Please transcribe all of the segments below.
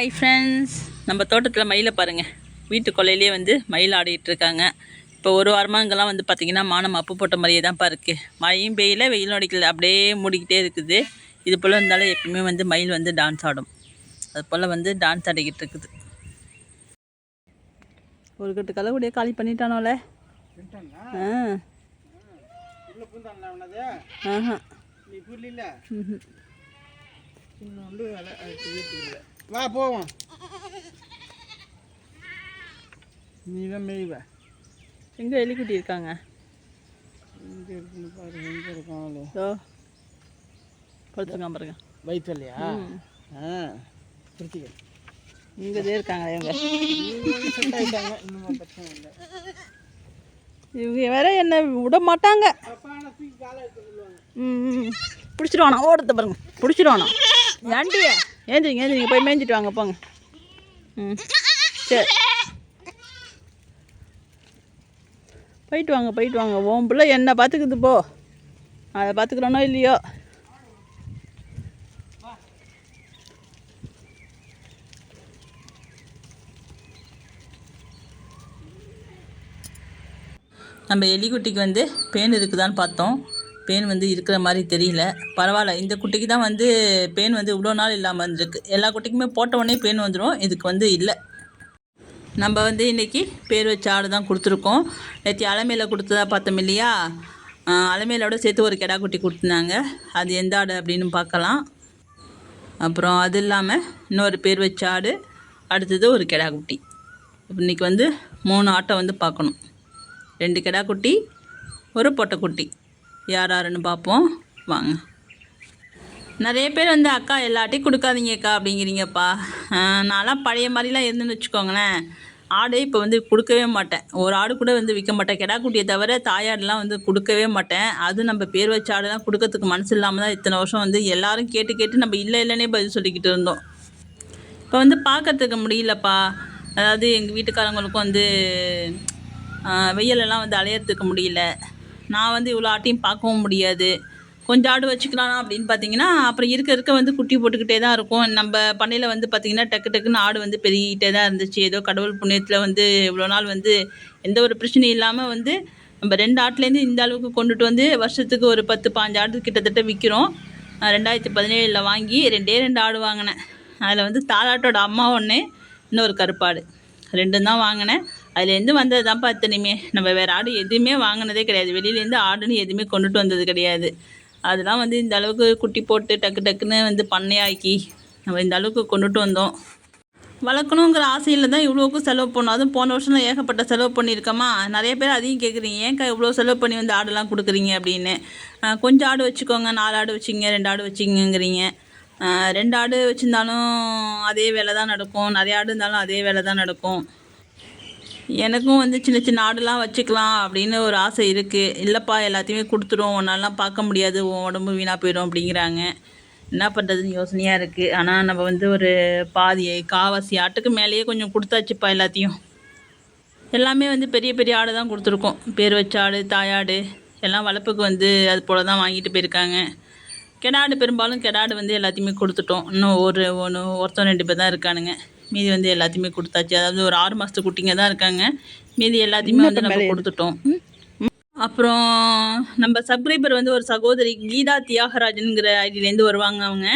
Hi friends நம்ம தோட்டத்தில் மயிலை பாருங்கள் வீட்டு கொல்லையிலே வந்து மயில் ஆடிட்டு இருக்காங்க இப்போ ஒரு வாரமாக இங்கெல்லாம் வந்து பார்த்திங்கன்னா மானம் அப்பு போட்ட மாதிரியே தான்ப்பா இருக்குது மழையும் பெய்யல வெயிலும் அடிக்கல. அப்படியே மூடிக்கிட்டே இருக்குது. இது போல் இருந்தாலும் எப்பயுமே வந்து மயில் வந்து டான்ஸ் ஆடும். அது போல் வந்து டான்ஸ் ஆடிக்கிட்டு இருக்குது. ஒரு கட்டு கலக்கூடியே காலி பண்ணிட்டானோல. ஆ. ஆஹா. வா போவோம் நீ தான் மெய்வ எங்கே எலிக்குட்டி இருக்காங்க எங்கே இருக்குன்னு பாரு எங்கே இருக்காங்களே ஓ படுத்துருக்கான் பாருங்க வயிற்றுலையா. ஆ பிடிச்சிக்க இங்கே இருக்காங்களே இவங்க இவங்க வேற என்ன விட மாட்டாங்க ம் பிடிச்சிடுவானா ஓடுறத பாருங்க பிடிச்சிடுவானா ஏன்டி ஏந்திரிங்க ஏந்திரிங்க போய் மேய்ஞ்சிட்டு வாங்க போங்க. ம். சரி. போயிட்டு வாங்க போயிட்டு வாங்க. உன் பிள்ளை என்ன பார்த்துக்குது போ. அதை பார்த்துக்கிறோனோ இல்லையோ? நம்ம எலிக்குட்டிக்கு வந்து பேன் இருக்குதான்னு பார்த்தோம். பேன் வந்து இருக்கிற மாதிரி தெரியல. பரவாயில்ல இந்த குட்டிக்கு தான் வந்து பேன் வந்து இவ்வளோ நாள் இல்லாமல் இருந்திருக்கு எல்லா குட்டிக்குமே போட்ட உடனே பேன் வந்துடும் இதுக்கு வந்து இல்லை. நம்ம வந்து இன்றைக்கி பேர் வச்ச ஆடு தான் கொடுத்துருக்கோம். நேற்று அலமையில் கொடுத்ததா பார்த்தோம் இல்லையா? அலமையிலோட சேர்த்து ஒரு கெடா குட்டி கொடுத்துருந்தாங்க. அது எந்த ஆடு அப்படின்னு பார்க்கலாம். அப்புறம் அது இல்லாமல் இன்னொரு பேர் வச்ச ஆடு அடுத்தது ஒரு கெடா குட்டி. இன்றைக்கி வந்து மூணு ஆட்டை வந்து பார்க்கணும். ரெண்டு கெடா குட்டி ஒரு பொட்டைக்குட்டி யார் யாருன்னு பார்ப்போம். வாங்க. நிறைய பேர் வந்து அக்கா எல்லாட்டையும் கொடுக்காதீங்கக்கா அப்படிங்கிறீங்கப்பா. நான்லாம் பழைய மாதிரிலாம் இருந்துன்னு வச்சுக்கோங்களேன். ஆடே இப்போ வந்து கொடுக்கவே மாட்டேன். ஒரு ஆடு கூட வந்து விற்க மாட்டேன். கிடா குட்டியை தவிர தாயாடுலாம் வந்து கொடுக்கவே மாட்டேன். அது நம்ம பேர் வச்ச ஆடுலாம் கொடுக்கறதுக்கு மனசு இல்லாமல் தான் இத்தனை வருஷம் வந்து எல்லாரும் கேட்டு கேட்டு நம்ம இல்லை இல்லைன்னே பதில் சொல்லிக்கிட்டு இருந்தோம். இப்போ வந்து பார்க்கறதுக்கு முடியலப்பா. அதாவது எங்கள் வீட்டுக்காரங்களுக்கும் வந்து வெயிலெல்லாம் வந்து அலையறதுக்கு முடியல. நான் வந்து இவ்வளோ ஆட்டையும் பார்க்கவும் முடியாது. கொஞ்சம் ஆடு வச்சுக்கலாம் அப்படின்னு பார்த்தீங்கன்னா அப்புறம் இருக்க இருக்க வந்து குட்டி போட்டுக்கிட்டே தான் இருக்கும். நம்ம பண்ணையில் வந்து பார்த்திங்கன்னா டக்கு டக்குன்னு ஆடு வந்து பெருகிட்டே தான் இருந்துச்சு. ஏதோ கடவுள் புண்ணியத்தில் வந்து இவ்வளோ நாள் வந்து எந்த ஒரு பிரச்சனையும் இல்லாமல் வந்து நம்ம ரெண்டு ஆட்டுலேருந்து இந்த அளவுக்கு கொண்டுட்டு வந்து வருஷத்துக்கு ஒரு பத்து பாஞ்சு ஆடு கிட்டத்தட்ட விற்கிறோம் ரெண்டாயிரத்தி பதினேழில் வாங்கி ரெண்டே ரெண்டு ஆடு வாங்கினேன். அதில் வந்து தாலாட்டோட அம்மா ஒன்று இன்னொரு கருப்பாடு. ரெண்டும் தான் வாங்கினேன். அதுலேருந்து வந்தது தான்ப்பா அத்தனையுமே. நம்ம வேறு ஆடு எதுவுமே வாங்கினதே கிடையாது. வெளியிலேருந்து ஆடுன்னு எதுவுமே கொண்டுட்டு வந்தது கிடையாது. அதெல்லாம் வந்து இந்த அளவுக்கு குட்டி போட்டு டக்கு டக்குன்னு வந்து பண்ணையாக்கி நம்ம இந்த அளவுக்கு கொண்டுட்டு வந்தோம். வளர்க்கணுங்கிற ஆசையில் தான் இவ்வளோக்கும் செலவு பண்ணோம். அதுவும் போன வருஷம் ஏகப்பட்ட செலவு பண்ணியிருக்கோமா? நிறைய பேர் அதையும் கேட்குறீங்க ஏன்க்கா இவ்வளோ செலவு பண்ணி வந்து ஆடெல்லாம் கொடுக்குறீங்க அப்படின்னு. கொஞ்சம் ஆடு வச்சுக்கோங்க. நாலு ஆடு வச்சிங்க ரெண்டு ஆடு வச்சிங்கங்கிறீங்க. ரெண்டு ஆடு வச்சுருந்தாலும் அதே வேலை தான் நடக்கும். நிறைய ஆடு இருந்தாலும் அதே வேலை தான் நடக்கும். எனக்கும் வந்து சின்ன சின்ன ஆடுலாம் வச்சுக்கலாம் அப்படின்னு ஒரு ஆசை இருக்குது இல்லைப்பா எல்லாத்தையுமே கொடுத்துரும். உன்னாலாம் பார்க்க முடியாது. உன் உடம்பு வீணாக போயிடும் அப்படிங்கிறாங்க. என்ன பண்ணுறதுன்னு யோசனையாக இருக்குது ஆனால் நம்ம வந்து ஒரு பாதி காவாசி ஆட்டுக்கு மேலேயே கொஞ்சம் கொடுத்தாச்சுப்பா எல்லாத்தையும். எல்லாமே வந்து பெரிய பெரிய ஆடு தான் கொடுத்துருக்கோம். பேர் வச்ச ஆடு தாயாடு எல்லாம் வளர்ப்புக்கு வந்து அது போல் தான் வாங்கிட்டு போயிருக்காங்க. கெடாடு பெரும்பாலும் கெடாடு வந்து எல்லாத்தையுமே கொடுத்துட்டோம். இன்னும் ஒரு ஒன்று ஒருத்தன் ரெண்டு பேர் தான் இருக்கானுங்க. மீதி வந்து எல்லாத்தையுமே கொடுத்தாச்சு. அதாவது ஒரு ஆறு மாதத்து குட்டிங்க தான் இருக்காங்க. மீதி எல்லாத்தையுமே வந்து நம்ம கொடுத்துட்டோம். அப்புறம் நம்ம சப்ஸ்கிரைபர் வந்து ஒரு சகோதரி கீதா தியாகராஜனுங்கிற ஐடியிலேருந்து வருவாங்க அவங்க.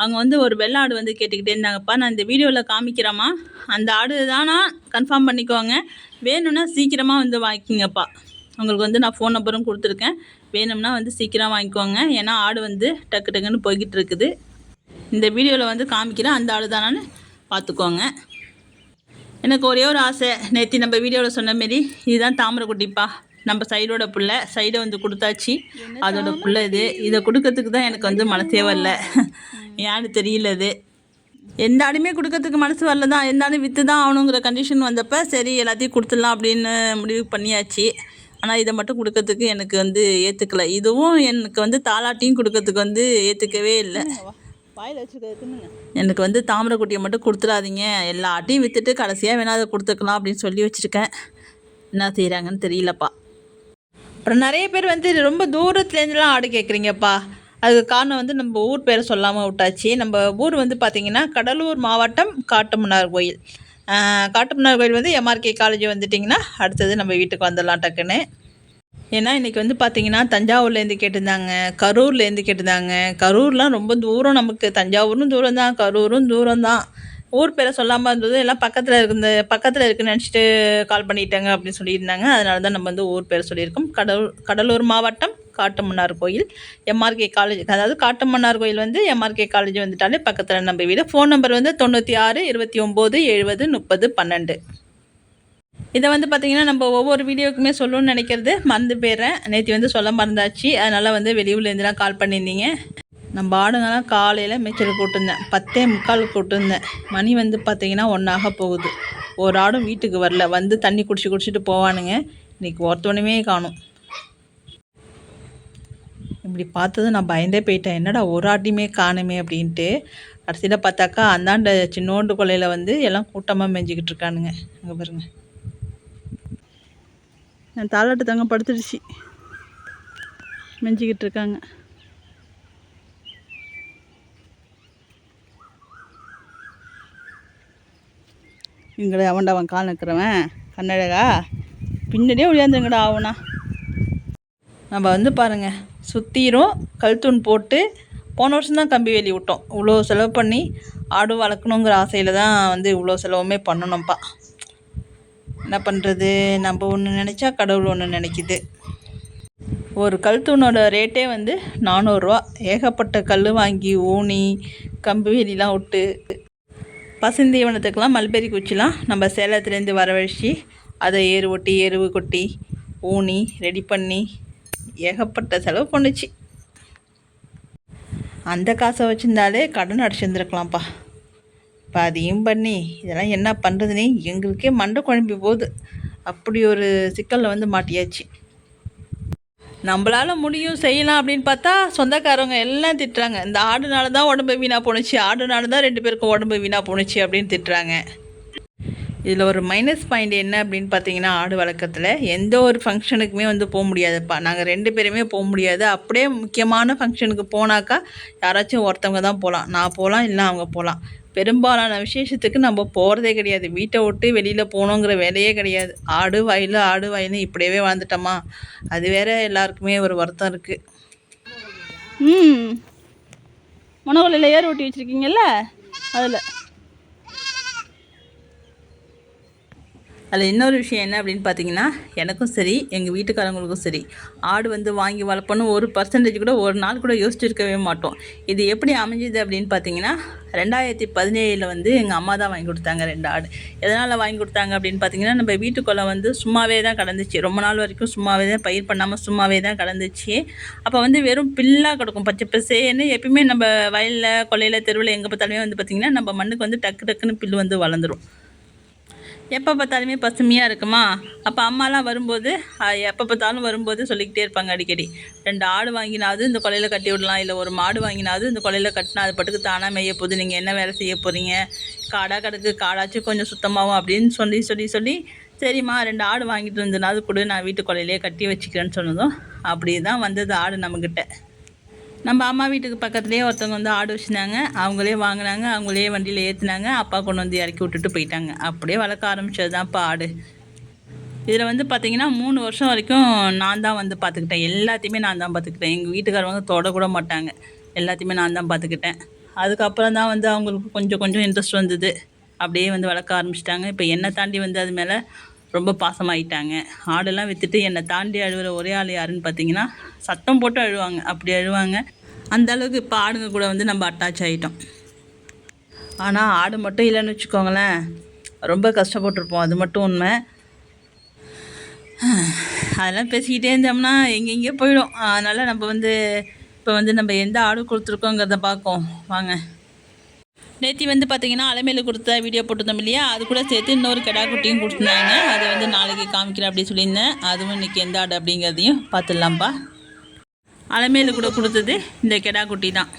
அவங்க வந்து ஒரு வெள்ளை ஆடு வந்து கேட்டுக்கிட்டே இருந்தாங்கப்பா. நான் இந்த வீடியோவில் காமிக்கிறேம்மா. அந்த ஆடு தானா? கன்ஃபார்ம் பண்ணிக்கோங்க. வேணும்னா சீக்கிரமாக வந்து வாங்கிக்கிங்கப்பா. உங்களுக்கு வந்து நான் ஃபோன் நம்பரும் கொடுத்துருக்கேன். வேணும்னா வந்து சீக்கிரம் வாங்கிக்கோங்க. ஏன்னா ஆடு வந்து டக்கு டக்குன்னு போய்கிட்டு இருக்குது. இந்த வீடியோவில் வந்து காமிக்கிறேன். அந்த ஆடு தானான்னு பார்த்துக்கோங்க எனக்கு ஒரே ஒரு ஆசை. நேற்று நம்ம வீடியோவில் சொன்ன மாரி இதுதான் தாமரைக்குட்டிப்பா. நம்ம சைடோட புள்ள சைடை வந்து கொடுத்தாச்சு. அதோட புள்ள இது. இதை கொடுக்கறதுக்கு தான் எனக்கு வந்து மனசே வரல. ஏன்னு தெரியல இது எந்த ஆடுமே கொடுக்கறதுக்கு மனசு வரல தான் எந்த ஆடும் விற்று தான் ஆகணுங்கிற கண்டிஷன் வந்தப்போ சரி எல்லாத்தையும் கொடுத்துடலாம் அப்படின்னு முடிவு பண்ணியாச்சு. ஆனால் இதை மட்டும் கொடுக்கறதுக்கு எனக்கு வந்து ஏற்றுக்கல இதுவும் எனக்கு வந்து தாலாட்டியும் கொடுக்கறதுக்கு வந்து ஏற்றுக்கவே இல்லை. வாயில் வச்சுருக்கிறதுன்னு எனக்கு வந்து தாமரை குட்டியை மட்டும் கொடுத்துடாதீங்க. எல்லா ஆட்டையும் விற்றுட்டு கடைசியாக வேணா அதை கொடுத்துக்கலாம் அப்படின்னு சொல்லி வச்சுருக்கேன். என்ன செய்கிறாங்கன்னு தெரியலப்பா. அப்புறம் நிறைய பேர் வந்து ரொம்ப தூரத்துலேருந்துலாம் ஆடு கேட்குறீங்கப்பா. அதுக்கு காரணம் வந்து நம்ம ஊர் பேரை சொல்லாமல் விட்டாச்சு. நம்ம ஊர் வந்து பார்த்திங்கன்னா கடலூர் மாவட்டம் காட்டுமன்னார் கோயில். காட்டுமன்னார் கோயில் வந்து எம்ஆர்கே காலேஜ் வந்துட்டிங்கன்னா அடுத்தது நம்ம வீட்டுக்கு வந்துடலாம் டக்குன்னு. ஏன்னா இன்றைக்கி வந்து பார்த்திங்கன்னா தஞ்சாவூர்லேருந்து கேட்டிருந்தாங்க கரூர்லேருந்து கேட்டிருந்தாங்க. கரூர்லாம் ரொம்ப தூரம் நமக்கு. தஞ்சாவூரும் தூரம் தான் கரூரும் தூரம் தான் ஊர் பேரை சொல்லாமல் இருந்தது எல்லாம் பக்கத்தில் இருந்த பக்கத்தில் இருக்குன்னு நினச்சிட்டு கால் பண்ணிட்டாங்க அப்படின்னு சொல்லியிருந்தாங்க. அதனால தான் நம்ம வந்து ஊர் பேர் சொல்லியிருக்கோம். கடலூர் கடலூர் மாவட்டம் காட்டுமன்னார் கோயில். எம்ஆர்கே காலேஜ் அதாவது காட்டுமன்னார் கோயில் வந்து எம்ஆர்கே காலேஜ் வந்துட்டாலே பக்கத்தில் நம்ம வீடு. ஃபோன் நம்பர் வந்து தொண்ணூற்றி ஆறு இருபத்தி ஒம்பது எழுபது முப்பது பன்னெண்டு. இதை வந்து பார்த்திங்கன்னா நம்ம ஒவ்வொரு வீடியோக்குமே சொல்லணும்னு நினைக்கிறது மறந்து போயிடுறேன். நேற்று வந்து சொல்ல மறந்தாச்சு. அதனால் வந்து வெளியூர்லேருந்துலாம் கால் பண்ணியிருந்தீங்க. நம்ம ஆடுங்கலாம் காலையில் மேய்ச்சல் கூட்டிருந்தேன் பத்தே முக்கால் கூட்டிருந்தேன் மணி வந்து பார்த்திங்கன்னா ஒன்றாக போகுது. ஒரு ஆடும் வீட்டுக்கு வரல. வந்து தண்ணி குடிச்சு குடிச்சிட்டு போவானுங்க. இன்றைக்கி ஒருத்தவனுமே காணும். இப்படி பார்த்தது நான் பயந்தே போயிட்டேன். என்னடா ஒரு ஆட்டியுமே காணுமே அப்படின்ட்டு. கடைசியில் பார்த்தாக்கா அந்தாண்ட சின்னோண்டு கொலையில் வந்து எல்லாம் கூட்டமாக மேய்ஞ்சிக்கிட்டு இருக்கானுங்க. அங்கே பாருங்கள் என் தாளாட்டு தங்க படுத்துடுச்சு. மெஞ்சிக்கிட்டு இருக்காங்க. இங்கட அவன்டா அவன் கால் நிற்கிறவன் கண்ணழகா பின்னாடியே ஒழியாந்துங்கடா ஆகுனா நம்ம வந்து பாருங்க சுற்றிரும் கழுத்தூன் போட்டு போன வருஷம் தான் கம்பி வேலி விட்டோம். இவ்வளோ செலவு பண்ணி ஆடு வளர்க்கணுங்கிற ஆசையில் தான் வந்து இவ்வளோ செலவுமே பண்ணணும்ப்பா என்ன பண்ணுறது நம்ம ஒன்று நினச்சா கடவுள் ஒன்று நினைக்குது. ஒரு கல் தூணோட ரேட்டே வந்து நானூறுரூவா ஏகப்பட்ட கல் வாங்கி ஊனி கம்பு வேலிலாம் விட்டு பசுந்தீவனத்துக்கெலாம் மல்பெரி குச்சிலாம் நம்ம சேலத்துலேருந்து வரவழைச்சி அதை ஏறு ஒட்டி எருவு கொட்டி ஊனி ரெடி பண்ணி ஏகப்பட்ட செலவு பண்ணுச்சு. அந்த காசை வச்சுருந்தாலே கடன் அடிச்சிருந்துருக்கலாம்ப்பா. பாதியும் பண்ணி இதெல்லாம் என்ன பண்ணுறதுனே எங்களுக்கே மண்டை குழம்பி போகுது. அப்படி ஒரு சிக்கலில் வந்து மாட்டியாச்சு. நம்மளால் முடியும் செய்யலாம் அப்படின்னு பார்த்தா சொந்தக்காரவங்க எல்லாம் திட்டுறாங்க. இந்த ஆடுனால தான் உடம்பு வீணாக போணுச்சு ஆடுனால தான் ரெண்டு பேருக்கும் உடம்பு வீணாக போணுச்சு அப்படின்னு திட்டுறாங்க. இதில் ஒரு மைனஸ் பாயிண்ட் என்ன அப்படின்னு பார்த்தீங்கன்னா ஆடு வழக்கத்தில் எந்த ஒரு ஃபங்க்ஷனுக்குமே வந்து போக முடியாதுப்பா. நாங்கள் ரெண்டு பேருமே போக முடியாது. அப்படியே முக்கியமான ஃபங்க்ஷனுக்கு போனாக்கா யாராச்சும் ஒருத்தவங்க தான் போகலாம் நான் போகலாம் இல்லை அவங்க போகலாம் பெரும்பாலான விசேஷத்துக்கு நம்ம போகிறதே கிடையாது. வீட்டை விட்டு வெளியில் போகணுங்கிற வேலையே கிடையாது. ஆடு வயலு ஆடு வயலு இப்படியே வாழ்ந்துட்டோமா? அது வேற எல்லாருக்குமே ஒரு வருத்தம் இருக்குது ம். மனோகலையில் ஏர் ஓட்டி வச்சுருக்கீங்கல்ல? அதில். அதில் இன்னொரு விஷயம் என்ன அப்படின்னு பார்த்தீங்கன்னா எனக்கும் சரி எங்கள் வீட்டுக்காரங்களுக்கும் சரி ஆடு வந்து வாங்கி வளர்ப்பணும் ஒரு பர்சன்டேஜ் கூட ஒரு நாள் கூட யோசிச்சிருக்கவே மாட்டோம். இது எப்படி அமைஞ்சுது அப்படின்னு பார்த்தீங்கன்னா ரெண்டாயிரத்தி பதினேழில் வந்து எங்கள் அம்மா தான் வாங்கி கொடுத்தாங்க ரெண்டு ஆடு. எதனால் வாங்கி கொடுத்தாங்க அப்படின்னு பார்த்தீங்கன்னா நம்ம வீட்டுக்குள்ளே வந்து சும்மாவே தான் கிடந்துச்சு. ரொம்ப நாள் வரைக்கும் சும்மாவே தான் பயிர் பண்ணாமல் சும்மாவே தான் கடந்துச்சு. அப்போ வந்து வெறும் பில்லாக கிடக்கும் பச்சை பசேன்னு எப்பயுமே நம்ம வயலில் கொல்லையில் தெருவில் எங்கே பார்த்தாலுமே வந்து பார்த்திங்கன்னா நம்ம மண்ணுக்கு வந்து டக்கு டக்குன்னு பில்லு வந்து வளர்ந்துரும். எப்போ பார்த்தாலுமே பசுமையாக இருக்குமா? அப்போ அம்மாலாம் வரும்போது எப்போ பார்த்தாலும் வரும்போது சொல்லிக்கிட்டே இருப்பாங்க அடிக்கடி. ரெண்டு ஆடு வாங்கினாவது இந்த கொலையில் கட்டி விடலாம் இல்லை ஒரு மாடு வாங்கினாவது இந்த கொலையில் கட்டினா அது பட்டுக்கு தானாக மேய போகுது நீங்கள் என்ன வேலை செய்ய போகிறீங்க காடாக கிடக்கு காடாச்சும் கொஞ்சம் சுத்தமாகும் அப்படின்னு சொல்லி சொல்லி சொல்லி சரிம்மா ரெண்டு ஆடு வாங்கிட்டு வந்தனாவது கூட நான் வீட்டு கொலையிலே கட்டி வச்சுக்கிறேன்னு சொன்னதும் அப்படி தான் வந்தது ஆடு நம்மக்கிட்ட நம்ம அம்மா வீட்டுக்கு பக்கத்துலேயே ஒருத்தவங்க வந்து ஆடு வச்சுருந்தாங்க. அவங்களே வாங்கினாங்க. அவங்களே வண்டியில் ஏற்றுனாங்க அப்பா கொண்டு வந்து இறக்கி விட்டுட்டு போயிட்டாங்க. அப்படியே வளர்க்க ஆரம்பிச்சது தான்ப்பா ஆடு. இதில் வந்து பார்த்தீங்கன்னா மூணு வருஷம் வரைக்கும் நான் தான் வந்து பார்த்துக்கிட்டேன் எல்லாத்தையுமே நான் தான் பார்த்துக்கிட்டேன் எங்கள் வீட்டுக்காரவங்க தொடக்கூட மாட்டாங்க. எல்லாத்தையுமே நான் தான் பார்த்துக்கிட்டேன் அதுக்கப்புறம் தான் வந்து அவங்களுக்கு கொஞ்சம் கொஞ்சம் இன்ட்ரெஸ்ட் வந்தது. அப்படியே வந்து வளர்க்க ஆரம்பிச்சிட்டாங்க. இப்போ என்னை தாண்டி வந்து அது மேலே ரொம்ப பாசமாகிட்டாங்க ஆடெல்லாம் விற்றுட்டு என்னை தாண்டி அழுகிற ஒரே ஆள் யாருன்னு பார்த்தீங்கன்னா சத்தம் போட்டு அழுவாங்க. அப்படி அழுவாங்க. அந்த அளவுக்கு இப்போ ஆடுங்க கூட வந்து நம்ம அட்டாச் ஆகிட்டோம் ஆனால் ஆடு மட்டும் இல்லைன்னு வச்சுக்கோங்களேன். ரொம்ப கஷ்டப்பட்டிருப்போம். அது மட்டும் உண்மை. அதெல்லாம் பேசிக்கிட்டே இருந்தோம்னா எங்கெங்கேயோ போயிடும். அதனால் நம்ம வந்து இப்போ வந்து நம்ம எந்த ஆடு கொடுத்துருக்கோங்கிறத பார்க்கோம் வாங்க. நேத்தி வந்து பார்த்தீங்கன்னா அலைமையில் கொடுத்த வீடியோ போட்டிருந்தோம் இல்லையா? அது கூட சேர்த்து இன்னொரு கெடா குட்டியும் கொடுத்துருந்தாங்க. அதை வந்து நாளைக்கு காமிக்கிறேன் அப்படின்னு சொல்லியிருந்தேன். அதுவும் இன்றைக்கி எந்த ஆடு அப்படிங்கிறதையும் பார்த்துடலாம்ப்பா அலைமையில் கூட கொடுத்தது இந்த கெடா குட்டி தான்.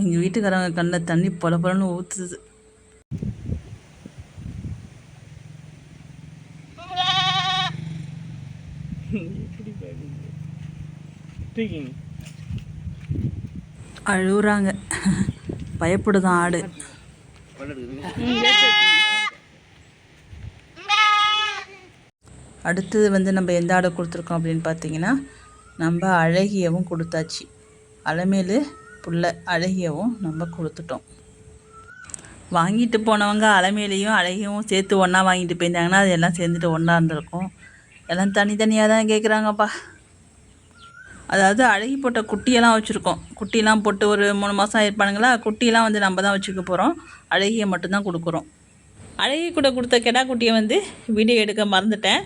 எங்கள் வீட்டுக்காரங்க கண்ணில் தண்ணி பொல பொலன்னு ஊற்றுது எப்படி பார்க்குது தூக்கிங்க அழுகுறாங்க பயப்படுதான் ஆடு. அடுத்தது வந்து நம்ம எந்த ஆடை கொடுத்துருக்கோம் அப்படின்னு பார்த்தீங்கன்னா நம்ம அழகியவும் கொடுத்தாச்சு. அலமேலு புள்ள அழகியவும் நம்ம கொடுத்துட்டோம். வாங்கிட்டு போனவங்க அலமேலையும் அழகியும் சேர்த்து ஒன்றா வாங்கிட்டு போயிருந்தாங்கன்னா அது எல்லாம் சேர்ந்துட்டு ஒன்றா இருந்திருக்கும். எல்லாம் தனித்தனியாக தான் கேட்குறாங்கப்பா அதாவது அழகி போட்ட குட்டியெல்லாம் வச்சுருக்கோம். குட்டியெல்லாம் போட்டு ஒரு மூணு மாதம் ஆயிருப்பானுங்களா? குட்டியெல்லாம் வந்து நம்ம தான் வச்சுக்க போகிறோம் அழகியை மட்டும்தான் கொடுக்குறோம். அழகி கூட கொடுத்த கெடா குட்டியை வந்து வீடியோ எடுக்க மறந்துட்டேன்.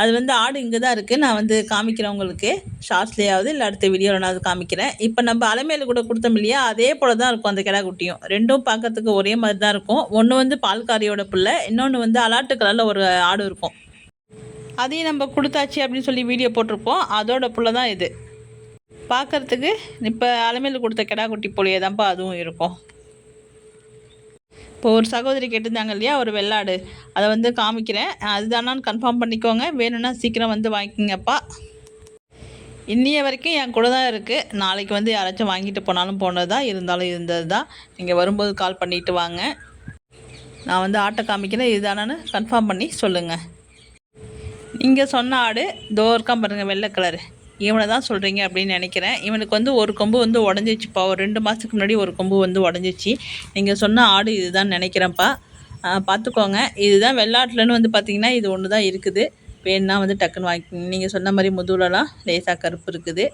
அது வந்து ஆடு இங்கே தான் இருக்குது நான் வந்து காமிக்கிறேன் உங்களுக்கு. ஷார்ட்ஸ்லேயாவது இல்லை அடுத்த வீடியோவில் நான் அது காமிக்கிறேன். இப்போ நம்ம அலைமையில் கூட கொடுத்தோம் இல்லையா? அதே போல் தான் இருக்கும் அந்த கெடா குட்டியும். ரெண்டும் பார்க்கறதுக்கு ஒரே மாதிரி தான் இருக்கும். ஒன்று வந்து பால்காரியோட பிள்ளை இன்னொன்று வந்து அலாட்டு கலரில் ஒரு ஆடு இருக்கும். அதையும் நம்ம கொடுத்தாச்சு அப்படின்னு சொல்லி வீடியோ போட்டிருப்போம். அதோட புள்ள தான் இது. பார்க்கறதுக்கு இப்போ அலமையில் கொடுத்த கிடா குட்டி போலியே தான்ப்பா அதுவும் இருக்கும். இப்போ ஒரு சகோதரி கேட்டிருந்தாங்க இல்லையா ஒரு வெள்ளாடு. அதை வந்து காமிக்கிறேன். அதுதானான்னு கன்ஃபார்ம் பண்ணிக்கோங்க. வேணும்னா சீக்கிரம் வந்து வாங்கிக்கோங்கப்பா. இன்னிய வரைக்கும் என் கூட தான் இருக்குது நாளைக்கு வந்து யாராச்சும் வாங்கிட்டு போனாலும் போனது தான் இருந்தாலும் இருந்தது தான் நீங்கள் வரும்போது கால் பண்ணிட்டு வாங்க. நான் வந்து ஆட்டை காமிக்கிறேன். இதுதானான்னு கன்ஃபார்ம் பண்ணி சொல்லுங்கள் நீங்கள் சொன்ன ஆடு தோர்க்கம் பாருங்கள் வெள்ளை கலரு இவனை தான் சொல்கிறீங்க அப்படின்னு நினைக்கிறேன். இவனுக்கு வந்து ஒரு கொம்பு வந்து உடஞ்சிச்சுப்பா. ஒரு ரெண்டு மாதத்துக்கு முன்னாடி ஒரு கொம்பு வந்து உடஞ்சிச்சு. நீங்கள் சொன்ன ஆடு இதுதான் நினைக்கிறேன்ப்பா. பார்த்துக்கோங்க இதுதான் வெள்ளாட்டுலன்னு வந்து பார்த்தீங்கன்னா இது ஒன்று தான் இருக்குது. வேணுன்னா வந்து டக்குன்னு வாங்கி நீங்கள் சொன்ன மாதிரி முதுகுலலாம் லேசாக கருப்பு இருக்குது.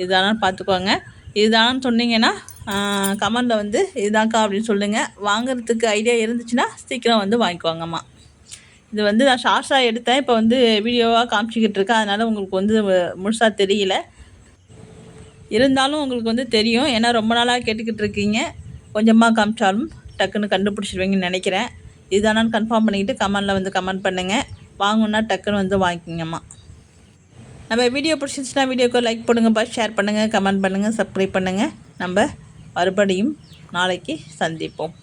இதுதானு பார்த்துக்கோங்க இதுதானு சொன்னீங்கன்னா கமெண்டில் வந்து இதுதான்க்கா அப்படின்னு சொல்லுங்கள் வாங்குறதுக்கு ஐடியா இருந்துச்சுன்னா சீக்கிரம் வந்து வாங்கிக்கோங்கம்மா. இது வந்து நான் ஷார்ட்ஸாக எடுத்தேன். இப்போ வந்து வீடியோவாக காமிச்சிக்கிட்டு இருக்கேன். அதனால் உங்களுக்கு வந்து முழுசாக தெரியல. இருந்தாலும் உங்களுக்கு வந்து தெரியும். ஏன்னா ரொம்ப நாளாக கேட்டுக்கிட்டு இருக்கீங்க. கொஞ்சமாக காமிச்சாலும் டக்குன்னு கண்டுபிடிச்சிருவீங்கன்னு நினைக்கிறேன். இதுதானான்னு கன்ஃபார்ம் பண்ணிக்கிட்டு கமெண்டில் வந்து கமெண்ட் பண்ணுங்கள் வாங்கணுன்னா டக்குன்னு வந்து வாங்கிக்கோங்கம்மா. நம்ம வீடியோ பிடிச்சிருந்துச்சுன்னா வீடியோக்கு லைக் பண்ணுங்கப்பா ஷேர் பண்ணுங்கள் கமெண்ட் பண்ணுங்கள் சப்ஸ்கிரைப் பண்ணுங்கள் நம்ம மறுபடியும் நாளைக்கு சந்திப்போம்.